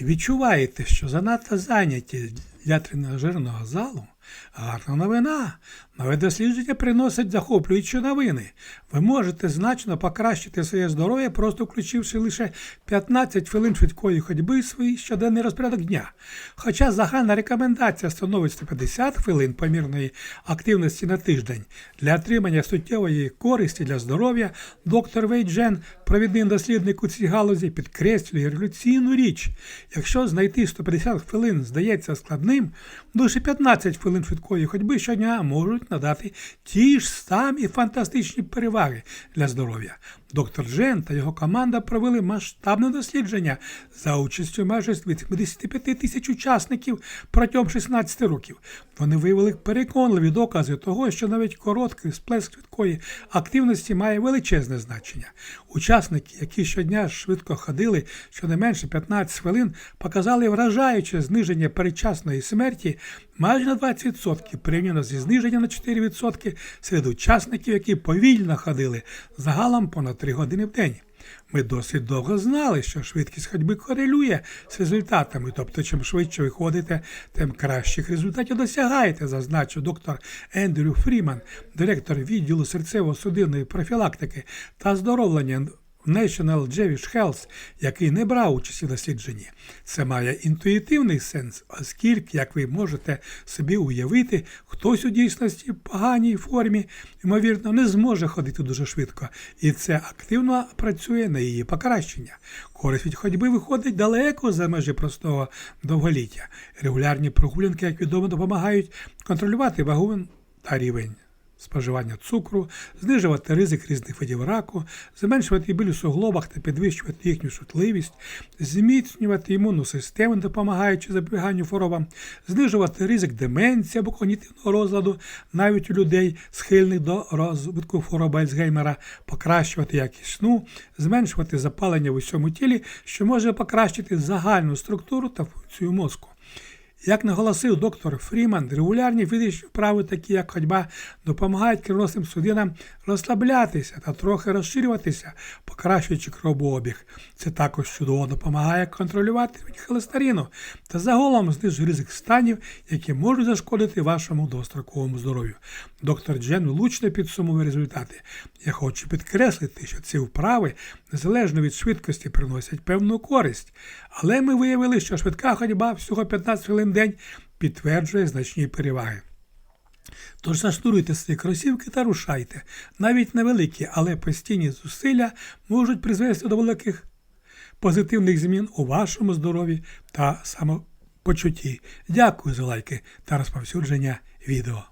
і відчуваєте, що занадто зайняті для тренажерного залу, гарна новина. Нове дослідження приносить захоплюючі новини. Ви можете значно покращити своє здоров'я, просто включивши лише 15 хвилин швидкої ходьби в свій щоденний розпорядок дня. Хоча загальна рекомендація становить 150 хвилин помірної активності на тиждень для отримання суттєвої користі для здоров'я, доктор Вейджен, провідний дослідник у цій галузі, підкреслює революційну річ. Якщо знайти 150 хвилин здається складним, лише 15 хвилин швидкої ходьби щодня можуть надати ті ж самі фантастичні переваги для здоров'я. Доктор Джен та його команда провели масштабне дослідження за участю майже 85 тисяч учасників протягом 16 років. Вони виявили переконливі докази того, що навіть короткий сплеск швидкої активності має величезне значення. Учасники, які щодня швидко ходили щонайменше 15 хвилин, показали вражаюче зниження передчасної смерті майже на 20% порівняно зі зниженням на 4% серед учасників, які повільно ходили загалом понад 3 години в день. Ми досить довго знали, що швидкість ходьби корелює з результатами, тобто, чим швидше ви ходите, тим кращих результатів досягаєте, зазначив доктор Ендрю Фріман, директор відділу серцево-судинної профілактики та здоровлення National Jewish Health, який не брав участь у дослідженні. Це має інтуїтивний сенс, оскільки, як ви можете собі уявити, хтось у дійсності в поганій формі, ймовірно, не зможе ходити дуже швидко, і це активно працює на її покращення. Користь від ходьби виходить далеко за межі простого довголіття. Регулярні прогулянки, як відомо, допомагають контролювати вагу та рівень споживання цукру, знижувати ризик різних видів раку, зменшувати біль у суглобах та підвищувати їхню шутливість, зміцнювати імунну систему, допомагаючи запобіганню хворобам, знижувати ризик деменції або когнітивного розладу навіть у людей, схильних до розвитку хвороби Альцгеймера, покращувати якість сну, зменшувати запалення в усьому тілі, що може покращити загальну структуру та функцію мозку. Як наголосив доктор Фріман, регулярні фізичні вправи, такі як ходьба, допомагають кровоносним судинам розслаблятися та трохи розширюватися, покращуючи кровообіг. Це також чудово допомагає контролювати рівень холестерину та загалом знижує ризик станів, які можуть зашкодити вашому достроковому здоров'ю. Доктор Джен влучно підсумує результати. Я хочу підкреслити, що ці вправи, незалежно від швидкості, приносять певну користь. Але ми виявили, що швидка ходьба всього 15 хвилин в день підтверджує значні переваги. Тож зашнуруйте свої кросівки та рушайте. Навіть невеликі, але постійні зусилля можуть призвести до великих позитивних змін у вашому здоров'ї та самопочутті. Дякую за лайки та розповсюдження відео.